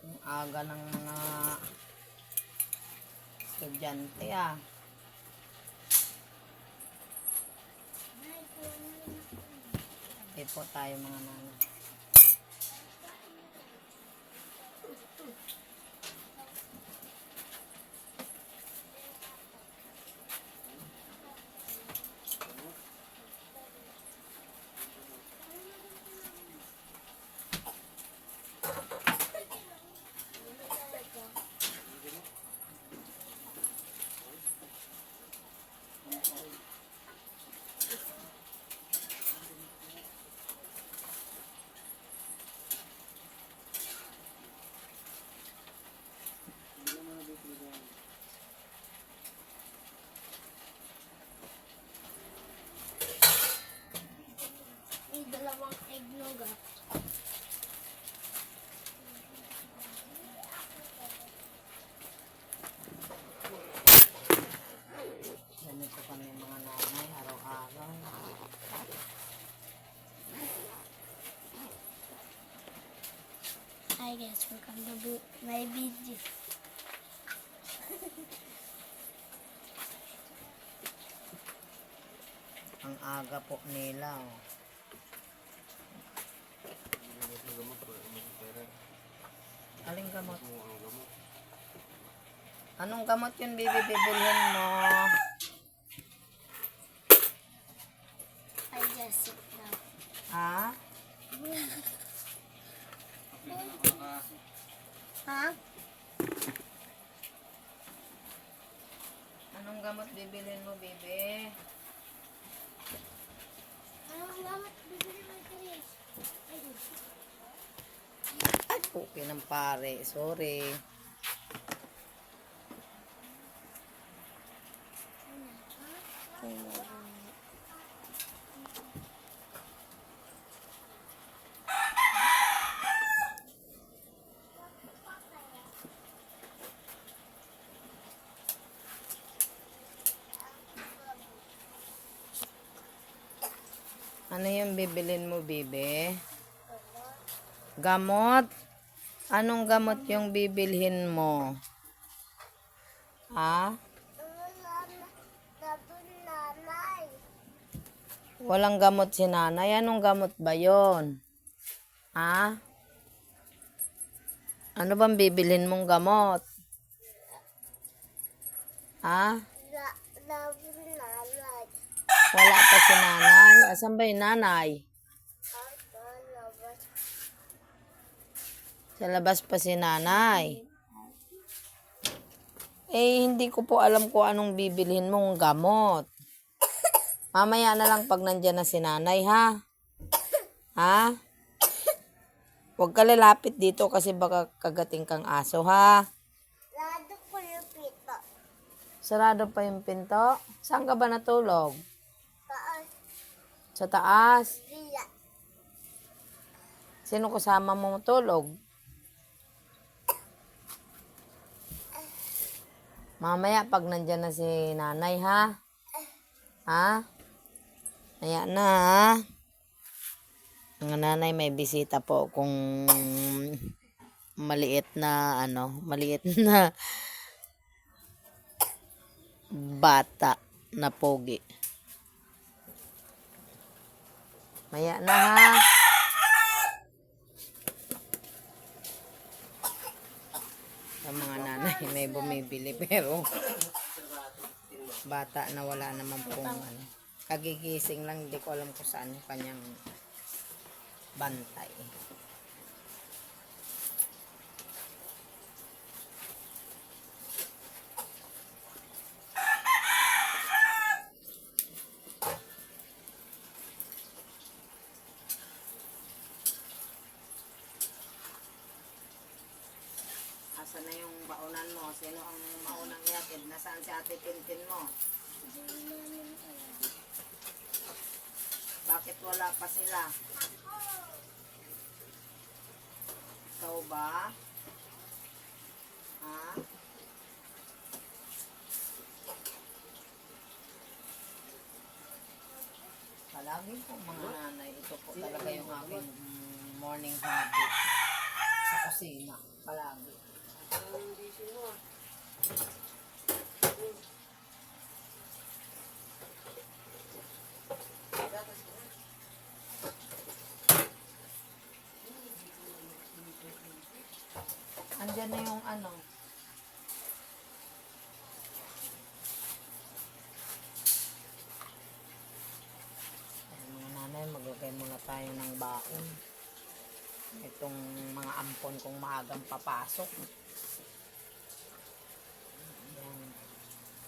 Ang aga ng mga estudyante ah. Hindi po tayo mga nanay. May dalawang eggnog ah. Ganito kami mga nanay, araw-araw. Hi guys, welcome to my video. Ang aga po nila. Oh. Aling gamot? Anong gamot yun, baby? Bibilhin mo. I just sit down. Ha? Ha? Anong gamot bibilhin mo, baby? Anong gamit bibili mo Chris? Ay, Ay, puki ng pare. Sorry. Ano yung bibilin mo, bibi? Gamot? Anong gamot yung bibilhin mo? Ha? Walang gamot si nanay. Anong gamot ba yon? Ha? Ano bang bibilhin mong gamot? Ha? Wala pa si nanay. Asan ba yung nanay? Sa labas pa si nanay. Eh, hindi ko po alam kung anong bibilhin mong gamot. Mamaya na lang pag nandyan na si nanay, ha? Ha? Huwag ka lalapit dito kasi baka kagating kang aso, ha? Lado ko yung pito. Sarado pa yung pinto. Saan ka ba natulog? Sa taas? Sino kasama mo matulog? Mamaya pag nandyan na si nanay, ha? Ha? Kaya na, ha? Ang nanay may bisita po kung maliit na, ano, maliit na bata na pogi. Maya na, ha? Sa mga nanay may bumibili pero bata na wala naman pong ano. Kagigising lang, hindi ko alam kung saan yung kanyang bantay. Asa na yung baunan mo? Sino ang maunang yatid? Nasaan si ate Tintin mo? Bakit wala pa sila? Ikaw ba? Ha? Palagi po mga nanay, ito po talaga yung aking morning habit sa kusina. Palagi. Andyan na yung ano. Ayan, mga nanay, maglagay muna tayo ng baon. Itong mga ampon kung maagang papasok. Ayan.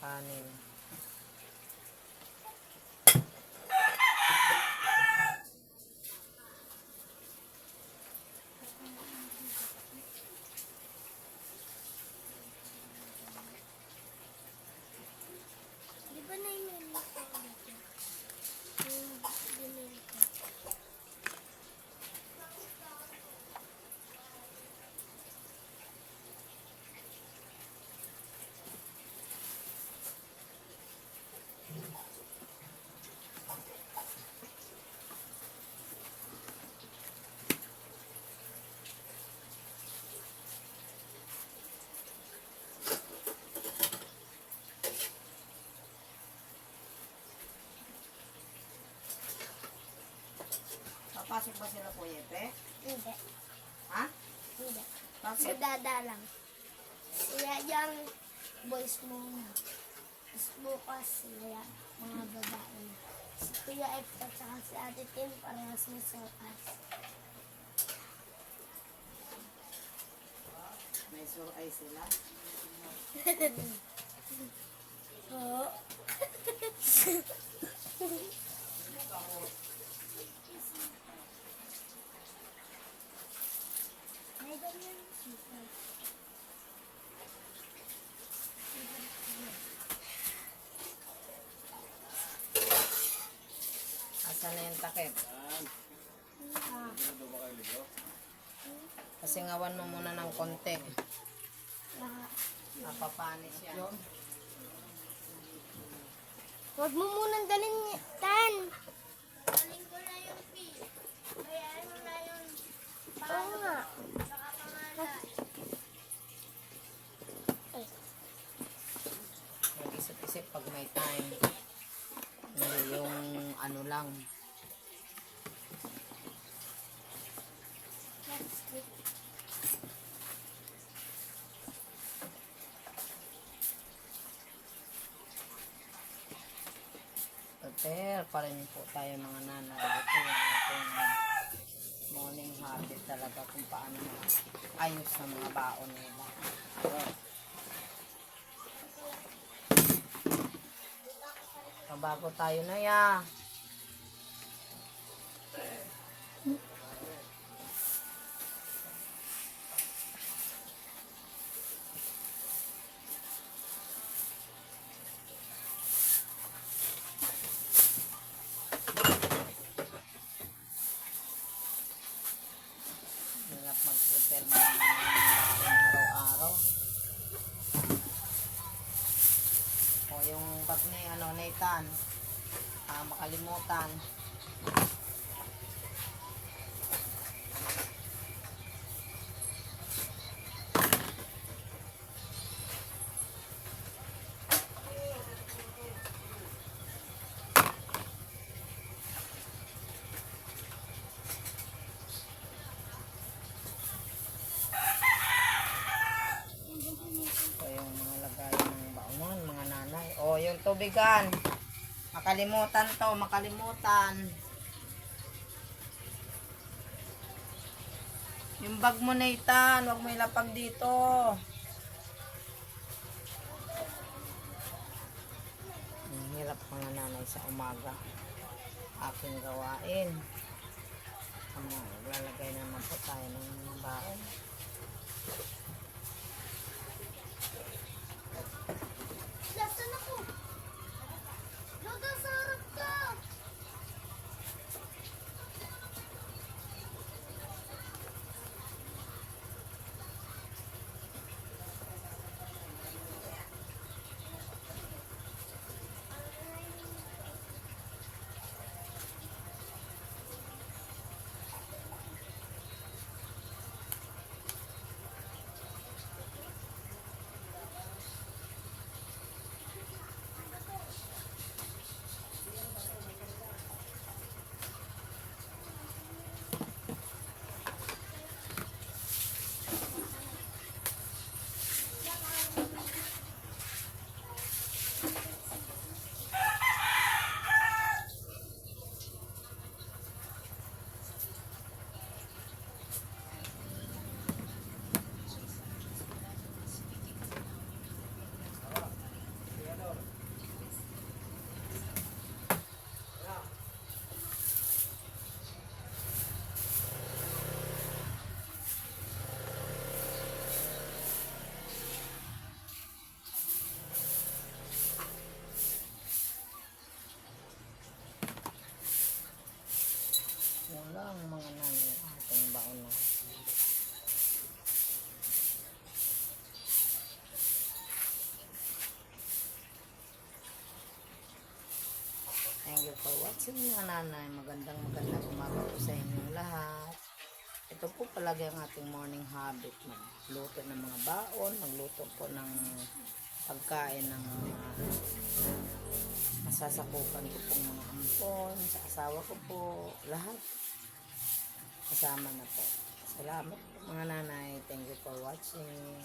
Kanin. Di Papasok ba sila po, Yepe? Hindi. Ha? Hindi. Bakit? Magdada lang. Kaya yung boys muna. Tapos bukas sila mga babae na. Si Kuya F at saka si Ate Tim parehas na sa us. May suray sila. na yung takip? Ah, Kasi ngawan mo muna ng konti. Napapanis yan. Huwag mo munang dalhin tan. Dalhin ko na yung fee. Bayaran mo na yung Oo nga. Baka pangalan. Mag-isip-isip pag may time. Yung ano lang. Prepare pa rin po tayo mga nanay. Ito yung morning habit talaga kung paano ayos sa mga baon nila. Kabago tayo na ya. Ni ano, Nathan. Ah, makalimutan. Ito yung mga lagayan ng baon, mga nanay. O, yung tubigan. Makalimutan to, makalimutan. Yung bag mo, Nathan, wag mo ilapag dito. Ang hirap mga nanay sa umaga. Aking gawain. Ano, lalagay naman po tayo ng baon. Watching mga nanay. Magandang magandang umaga po sa inyong lahat. Ito po palagi ang ating morning habit. Magluto ng mga baon, magluto po ng pagkain ng mga masasakupan ko pong mga ampon, sa asawa ko po, lahat. Kasama na po. Salamat po mga nanay. Thank you for watching.